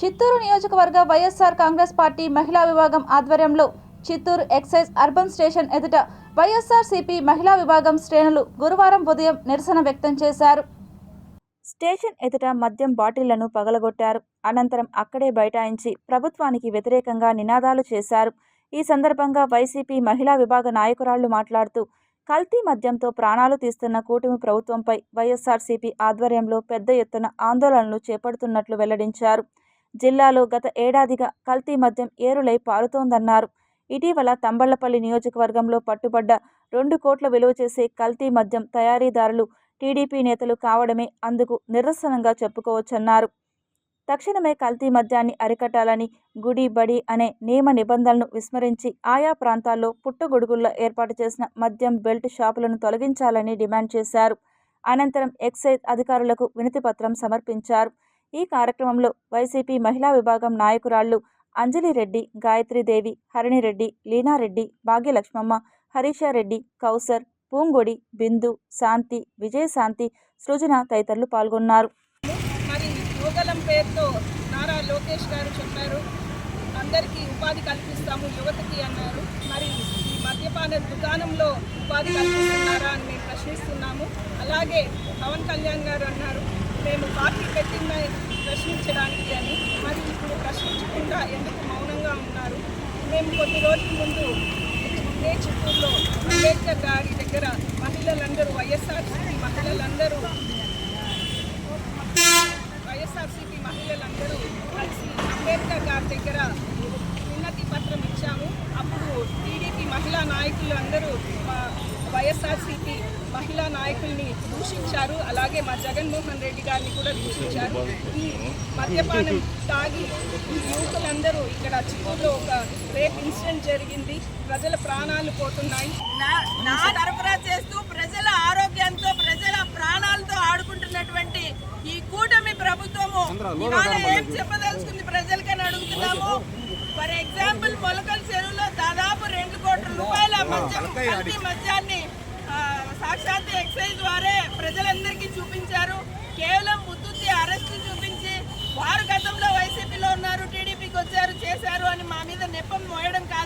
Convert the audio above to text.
చిత్తూరు నియోజకవర్గ వైఎస్ఆర్ కాంగ్రెస్ పార్టీ మహిళా విభాగం ఆధ్వర్యంలో చిత్తూరు ఎక్సైజ్ అర్బన్ స్టేషన్ ఎదుట వైఎస్ఆర్సీపీ మహిళా విభాగం శ్రేణులు గురువారం ఉదయం నిరసన వ్యక్తం చేశారు. స్టేషన్ ఎదుట మద్యం బాటిళ్ళను పగలగొట్టారు. అనంతరం అక్కడే బైఠాయించి ప్రభుత్వానికి వ్యతిరేకంగా నినాదాలు చేశారు. ఈ సందర్భంగా వైసీపీ మహిళా విభాగ నాయకురాళ్ళు మాట్లాడుతూ కల్తీ మద్యంతో ప్రాణాలు తీస్తున్న కూటమి ప్రభుత్వంపై వైఎస్ఆర్సీపీ ఆధ్వర్యంలో పెద్ద ఎత్తున ఆందోళనలు చేపడుతున్నట్లు వెల్లడించారు. జిల్లాలో గత ఏడాదిగా కల్తీ మద్యం ఏరులై పారుతోందన్నారు. ఇటీవల తంబళ్ళపల్లి నియోజకవర్గంలో పట్టుబడ్డ రెండు కోట్ల విలువ చేసే కల్తీ మద్యం తయారీదారులు టీడీపీ నేతలు కావడమే అందుకు నిదర్శనంగా చెప్పుకోవచ్చన్నారు. తక్షణమే కల్తీ మద్యాన్ని అరికట్టాలని గుడి బడి అనే నియమ నిబంధనలను విస్మరించి ఆయా ప్రాంతాల్లో పుట్టగొడుగుల్లో ఏర్పాటు చేసిన మద్యం బెల్ట్ షాపులను తొలగించాలని డిమాండ్ చేశారు. అనంతరం ఎక్సైజ్ అధికారులకు వినతిపత్రం సమర్పించారు. ఈ కార్యక్రమంలో వైసీపీ మహిళా విభాగం నాయకురాళ్ళు అంజలిరెడ్డి గాయత్రీదేవి హరిణిరెడ్డి లీనారెడ్డి భాగ్యలక్ష్మమ్మ హరీషారెడ్డి కౌసర్ పూంగొడి బిందు శాంతి విజయశాంతి సృజన తదితరులు పాల్గొన్నారు. మరి యువగలం పేరుతో నారా లోకేష్ గారు చెప్పారు. అందరికీ ఉపాధి కల్పిస్తాము యువతకి అన్నారు. మరి ఈ మద్యపాన దుకాణంలో ఉపాధి కల్పిస్తున్నారా అని మేము ప్రశ్నిస్తున్నాము. అలాగే పవన్ కళ్యాణ్ గారు అన్నారు. నేను పార్టీ పెట్టిన ప్రశ్నించడానికి అని మరి ఇప్పుడు ప్రశ్నించకుండా ఎందుకు మౌనంగా ఉన్నారు? మేము కొద్ది రోజుల ముందు ఇదే చిత్తూరులో అంబేద్కర్ గారి దగ్గర మహిళలందరూ వైఎస్ఆర్సీపీ మహిళలందరూ వైఎస్ఆర్సీపీ మహిళలందరూ కలిసి అంబేద్కర్ గారి దగ్గర విన్నతి పత్రం ఇచ్చాము. అప్పుడు టీడీపీ మహిళా నాయకులు అందరూ వైఎస్ఆర్సీపీ మహిళా నాయకుల్ని దూషించారు. అలాగే మా జగన్మోహన్ రెడ్డి గారిని కూడా దూషించారు. ఈ మద్యపానం తాగి ఈ యువకులందరూ ఇక్కడ చిత్తూరులో ఒక రేప్ ఇన్సిడెంట్ జరిగింది. ప్రజల ప్రాణాలు పోతున్నాయి. నా- సరఫరా చేస్తూ ప్రజల ఆరోగ్యంతో ప్రజల ప్రాణాలతో ఆడుకుంటున్నటువంటి ఈ కూటమి ప్రభుత్వము ఇవాళ ఏం చెప్పదలుచుకుంది ప్రజలకని అడుగుతున్నాము? ఫర్ ఎగ్జాంపుల్ మొలకల చెరువులో దాదాపు రెండు కోట్ల రూపాయల మద్యం మద్యాన్ని ప్రజలందరికీ చూపించారు. కేవలం ముద్దుద్ది అరెస్ట్ చూపించి వారు గతంలో వైసీపీలో ఉన్నారు టీడీపీకి వచ్చారు చేశారు అని మా మీద నెప్పం మోయడం కాదు.